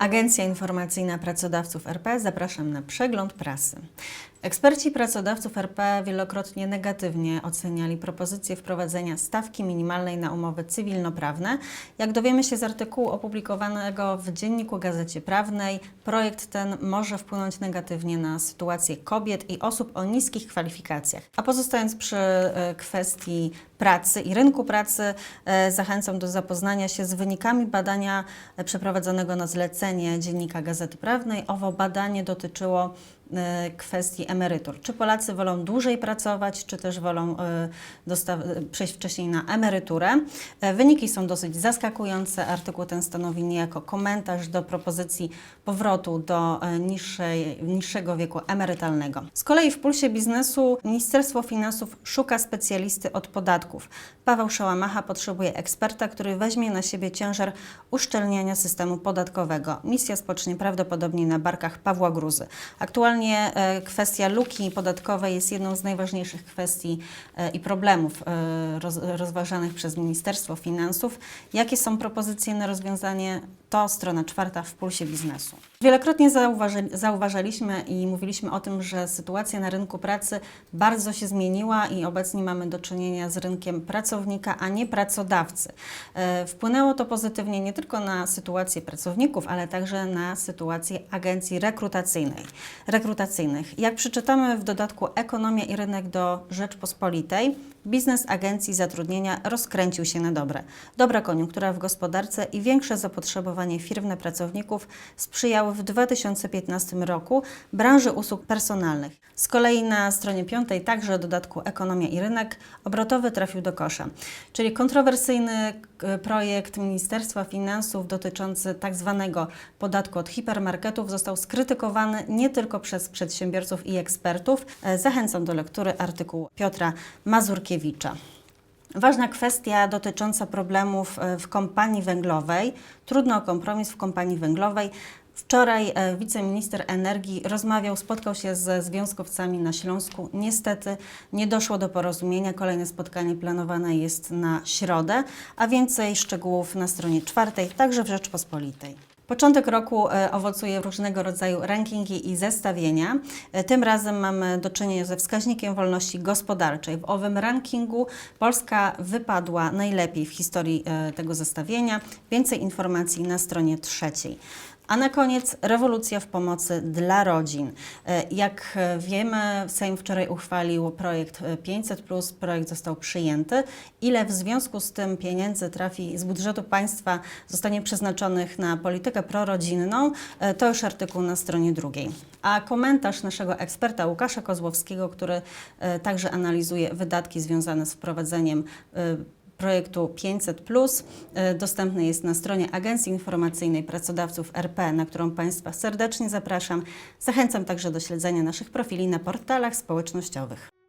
Agencja Informacyjna Pracodawców RP zapraszam na przegląd prasy. Eksperci pracodawców RP wielokrotnie negatywnie oceniali propozycję wprowadzenia stawki minimalnej na umowy cywilnoprawne. Jak dowiemy się z artykułu opublikowanego w Dzienniku Gazecie Prawnej, projekt ten może wpłynąć negatywnie na sytuację kobiet i osób o niskich kwalifikacjach. A pozostając przy e, kwestii pracy i rynku pracy, e, zachęcam do zapoznania się z wynikami badania e, przeprowadzonego na zlecenie Dziennika Gazety Prawnej. Owo badanie dotyczyło kwestii emerytur. Czy Polacy wolą dłużej pracować, czy też wolą dosta- e, przejść wcześniej na emeryturę? E, Wyniki są dosyć zaskakujące. Artykuł ten stanowi niejako komentarz do propozycji powrotu do e, niższej, niższego wieku emerytalnego. Z kolei w Pulsie Biznesu Ministerstwo Finansów szuka specjalisty od podatków. Paweł Szałamacha potrzebuje eksperta, który weźmie na siebie ciężar uszczelniania systemu podatkowego. Misja spocznie prawdopodobnie na barkach Pawła Gruzy. Aktualnie e, kwestia luki podatkowej jest jedną z najważniejszych kwestii e, i problemów e, roz, rozważanych przez Ministerstwo Finansów. Jakie są propozycje na rozwiązanie? To strona czwarta w Pulsie Biznesu. Wielokrotnie zauważy, zauważaliśmy i mówiliśmy o tym, że sytuacja na rynku pracy bardzo się zmieniła i obecnie mamy do czynienia z rynkiem pracownika, a nie pracodawcy. Wpłynęło to pozytywnie nie tylko na sytuację pracowników, ale także na sytuację agencji rekrutacyjnej, rekrutacyjnych. Jak przeczytamy w dodatku Ekonomia i rynek do Rzeczpospolitej, biznes agencji zatrudnienia rozkręcił się na dobre. Dobra koniunktura w gospodarce i większe zapotrzebowanie firm na pracowników sprzyjały w 2015 roku branży usług personalnych. Z kolei na stronie piątej także dodatku Ekonomia i rynek obrotowy trafił do kosza, czyli kontrowersyjny projekt Ministerstwa Finansów dotyczący tak zwanego podatku od hipermarketów został skrytykowany nie tylko przez przedsiębiorców i ekspertów. E, Zachęcam do lektury artykułu Piotra Mazurkiewicza. Ważna kwestia dotycząca problemów e, w kompanii węglowej. Trudno o kompromis w kompanii węglowej. Wczoraj e, wiceminister energii rozmawiał, spotkał się ze związkowcami na Śląsku. Niestety nie doszło do porozumienia. Kolejne spotkanie planowane jest na środę, a więcej szczegółów na stronie czwartej, także w Rzeczpospolitej. Początek roku e, owocuje różnego rodzaju rankingi i zestawienia. E, Tym razem mamy do czynienia ze wskaźnikiem wolności gospodarczej. W owym rankingu Polska wypadła najlepiej w historii e, tego zestawienia. Więcej informacji na stronie trzeciej. A na koniec rewolucja w pomocy dla rodzin. E, Jak e, wiemy, Sejm wczoraj uchwalił projekt e, 500, projekt został przyjęty. Ile w związku z tym pieniędzy trafi z budżetu państwa, zostanie przeznaczonych na politykę prorodzinną, e, to już artykuł na stronie drugiej. A komentarz naszego eksperta Łukasza Kozłowskiego, który e, także analizuje wydatki związane z wprowadzeniem e, projektu 500 dostępny jest na stronie Agencji Informacyjnej Pracodawców RP, na którą Państwa serdecznie zapraszam. Zachęcam także do śledzenia naszych profili na portalach społecznościowych.